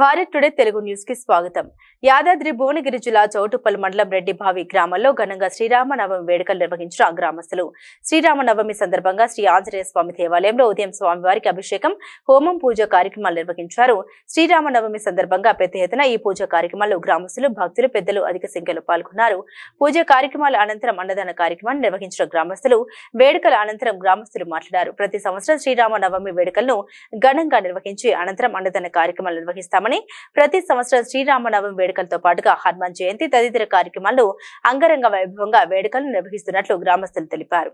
Bharat today Telugu న్యూస్కి స్వాగతం. యాదాద్రి భువనగిరి జిల్లా చౌటుపల్లి మండలం రెడ్డిభావి గ్రామంలో ఘనంగా శ్రీరామనవమి వేడుకలు నిర్వహించిన గ్రామస్తులు. శ్రీరామనవమి సందర్భంగా శ్రీ ఆంజనేయ స్వామి దేవాలయంలో ఉదయం స్వామివారికి అభిషేకం హోమం పూజ కార్యక్రమాలు నిర్వహించారు. శ్రీరామనవమి సందర్భంగా పెద్ద ఎత్తున ఈ పూజ కార్యక్రమాల్లో గ్రామస్తులు భక్తులు పెద్దలు అధిక సంఖ్యలో పాల్గొన్నారు. పూజ కార్యక్రమాల అనంతరం అన్నదాన కార్యక్రమాన్ని నిర్వహించిన గ్రామస్తులు వేడుకల అనంతరం గ్రామస్తులు మాట్లాడారు. ప్రతి సంవత్సరం శ్రీరామనవమి వేడుకలను ఘనంగా నిర్వహించి అనంతరం అన్నదాన కార్యక్రమాలు నిర్వహిస్తామని ప్రతి సంవత్సరం శ్రీరామనవమి వేడుకలతో పాటుగా హనుమాన్ జయంతి తదితర కార్యక్రమాలు అంగరంగ వైభవంగా వేడుకలు నిర్వహిస్తున్నట్లు గ్రామస్తులు తెలిపారు.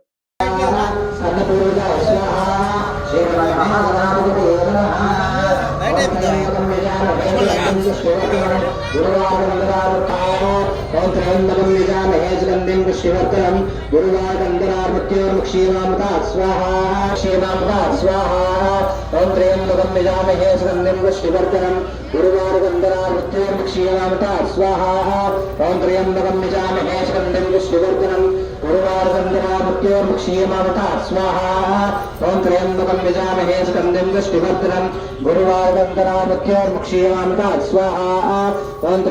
तमन्दमं निजामहेजलं बिम्बशिवर्तनं गुरुवागन्धरामृत्योर्मुक्षीमामृता, स्वाहा, क्षीमामृता, स्वाहा। ॐ त्र्यम्बकं निजामहेजलं बिम्बशिवर्तनं गुरुवागन्धरामृत्योर्मुक्षीमामृता, स्वाहा। ॐ त्र्यम्बकं निजामहेजलं बिम्बशिवर्तनं गुरुवार मृत्योर्मुक्षीयमवता स्वाहा। ओम त्र्यंबकम यजामहे स्कंदम दृष्टिवर्धनम। गुरुवारवंदना मृत्योर्मुक्षीयमवता स्वाहा। ओम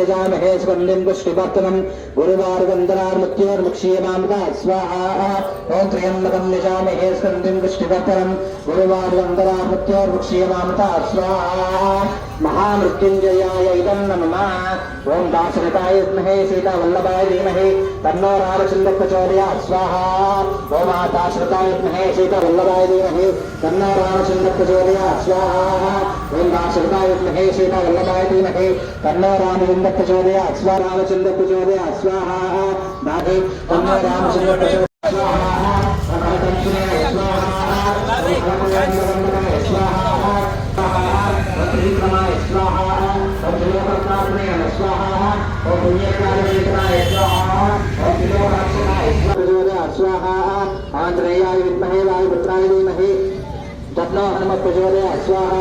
यजामहे स्कंदम दृष्टिवर्धनम। गुरुवारवंदना मृत्योर्मुक्षीयमवता स्वाहा। ओम यजामहे स्कंदम दृष्टिवर्धनम। ఇదం నమః ఓం దాశరథాయ విద్మహే సీతావల్లభాయ ధీమహి తన్నో రామచంద్ర ప్రచోదయాత్ స్వాహా. ఓం ఆ దాశరథాయ విద్మహే సీతావల్లభాయ ధీమహి తన్నో రామచంద్ర ప్రచోదయాత్ స్వాహా ఓం దాశరథాయ విద్మహే సీతావల్లభాయ ధీమహి తన్నో రామచంద్ర ప్రచోదయాత్ స్వా రామచంద్ర ప్రచోదయాత్ స్వాహా దాహి త్రివిక్రమాయ స్వాహ ఓం త్రిలోకప్రాత్మయ స్వాహ ఓం పుణ్యకాలవేతనాయ స్వాహ ఓం త్రిలోకరక్షణాయ స్వాహ ఆంధ్రేయాయ విద్మహే వాయుపుత్రాయ ధీమహి తన్నో హనుమ ప్రచోదయ స్వాహ.